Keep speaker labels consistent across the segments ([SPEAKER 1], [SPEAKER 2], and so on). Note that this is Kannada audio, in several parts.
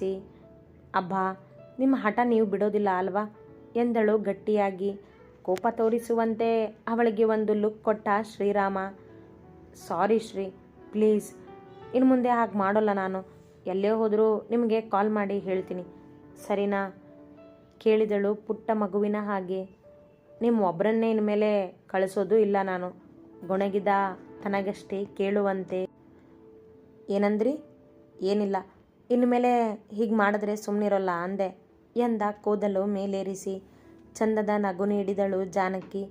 [SPEAKER 1] ಮೇಲೇರಿಸಿ ಅಬ್ಬಾ, ನಿಮ್ಮ ಹಠ ನೀವು ಬಿಡೋದಿಲ್ಲ ಅಲ್ವಾ? ಎಂದಳು ಗಟ್ಟಿಯಾಗಿ. ಕೋಪ ತೋರಿಸುವಂತೆ ಅವಳಿಗೆ ಒಂದು ಲುಕ್ ಕೊಟ್ಟ ಶ್ರೀರಾಮ. ಸಾರಿ ಶ್ರೀ, ಪ್ಲೀಸ್. ಇನ್ನು ಮುಂದೆ ಹಾಗೆ ಮಾಡೋಲ್ಲ ನಾನು. ಎಲ್ಲೇ ಹೋದರೂ ನಿಮಗೆ ಕಾಲ್ ಮಾಡಿ ಹೇಳ್ತೀನಿ. ಸರಿನಾ? ಕೇಳಿದಳು ಪುಟ್ಟ ಮಗುವಿನ ಹಾಗೆ. ನಿಮ್ಮ ಒಬ್ಬರನ್ನೇ ಇನ್ಮೇಲೆ ಕಳಿಸೋದು ಇಲ್ಲ ನಾನು. ಗೊಣಗಿದ ತನಗಷ್ಟೇ ಕೇಳುವಂತೆ. ಏನಂದ್ರಿ? ಏನಿಲ್ಲ. ಇನ್ಮೇಲೆ ಹೀಗೆ ಮಾಡಿದ್ರೆ ಸುಮ್ಮನಿರೋಲ್ಲ ಅಂದೆ. ಎಂದ ಕೂದಲು ಮೇಲೇರಿಸಿ, ಚಂದದ ನಗು ನೀಡಿದಳು ಜಾನಕಿ.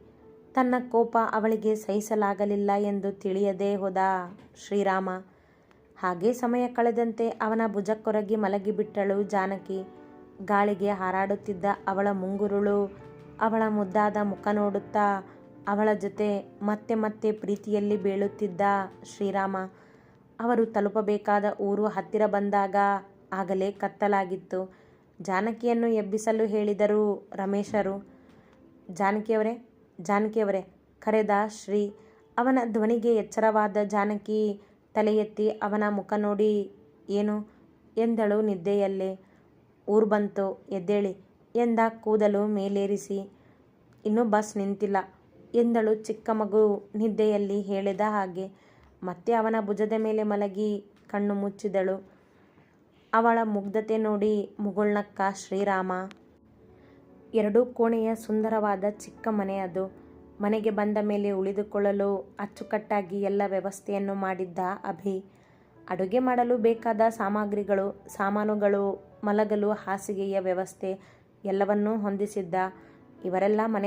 [SPEAKER 1] ತನ್ನ ಕೋಪ ಅವಳಿಗೆ ಸಹಿಸಲಾಗಲಿಲ್ಲ ಎಂದು ತಿಳಿಯದೇ ಹೋದ ಶ್ರೀರಾಮ. ಹಾಗೆ ಸಮಯ ಕಳೆದಂತೆ ಅವನ ಭುಜಕ್ಕೊರಗಿ ಮಲಗಿಬಿಟ್ಟಳು ಜಾನಕಿ. ಗಾಳಿಗೆ ಹಾರಾಡುತ್ತಿದ್ದ ಅವಳ ಮುಂಗುರುಳು, ಅವಳ ಮುದ್ದಾದ ಮುಖ ನೋಡುತ್ತಾ ಅವಳ ಜೊತೆ ಮತ್ತೆ ಮತ್ತೆ ಪ್ರೀತಿಯಲ್ಲಿ ಬೀಳುತ್ತಿದ್ದ ಶ್ರೀರಾಮ. ಅವರು ತಲುಪಬೇಕಾದ ಊರು ಹತ್ತಿರ ಬಂದಾಗ ಆಗಲೇ ಕತ್ತಲಾಗಿತ್ತು. ಜಾನಕಿಯನ್ನು ಎಬ್ಬಿಸಲು ಹೇಳಿದರು ರಮೇಶರು, ಜಾನಕಿಯವರೇ ಜಾನಕಿಯವರೇ, ಕರೆದ ಶ್ರೀ. ಅವನ ಧ್ವನಿಗೆ ಎಚ್ಚರವಾದ ಜಾನಕಿ ತಲೆ ಎತ್ತಿ ಅವನ ಮುಖ ನೋಡಿ, ಏನು? ಎಂದಳು ನಿದ್ದೆಯಲ್ಲೇ. ಊರು ಬಂತು, ಎದ್ದೇಳಿ. ಎಂದ ಕೂದಲು ಮೇಲೇರಿಸಿ. ಇನ್ನೂ ಬಸ್ ನಿಂತಿಲ್ಲ. ಎಂದಳು ಚಿಕ್ಕ ಮಗು ನಿದ್ದೆಯಲ್ಲಿ ಹೇಳಿದ ಹಾಗೆ. ಮತ್ತೆ ಅವನ ಭುಜದ ಮೇಲೆ ಮಲಗಿ ಕಣ್ಣು ಮುಚ್ಚಿದಳು. ಅವಳ ಮುಗ್ಧತೆ ನೋಡಿ ಮುಗುಳ್ನಕ್ಕ ಶ್ರೀರಾಮ, ಎರಡು ಕೋಣೆಯ ಸುಂದರವಾದ ಚಿಕ್ಕ ಮನೆ ಅದು. ಮನೆಗೆ ಬಂದ ಮೇಲೆ ಉಳಿದುಕೊಳ್ಳಲು ಅಚ್ಚುಕಟ್ಟಾಗಿ ಎಲ್ಲ ವ್ಯವಸ್ಥೆಯನ್ನು ಮಾಡಿದ್ದ ಅಭಿ. ಅಡುಗೆ ಮಾಡಲು ಬೇಕಾದ ಸಾಮಗ್ರಿಗಳು, ಸಾಮಾನುಗಳು, ಮಲಗಲು ಹಾಸಿಗೆಯ ವ್ಯವಸ್ಥೆ ಎಲ್ಲವನ್ನೂ ಹೊಂದಿಸಿದ್ದ. ಇವರೆಲ್ಲ ಮನೆ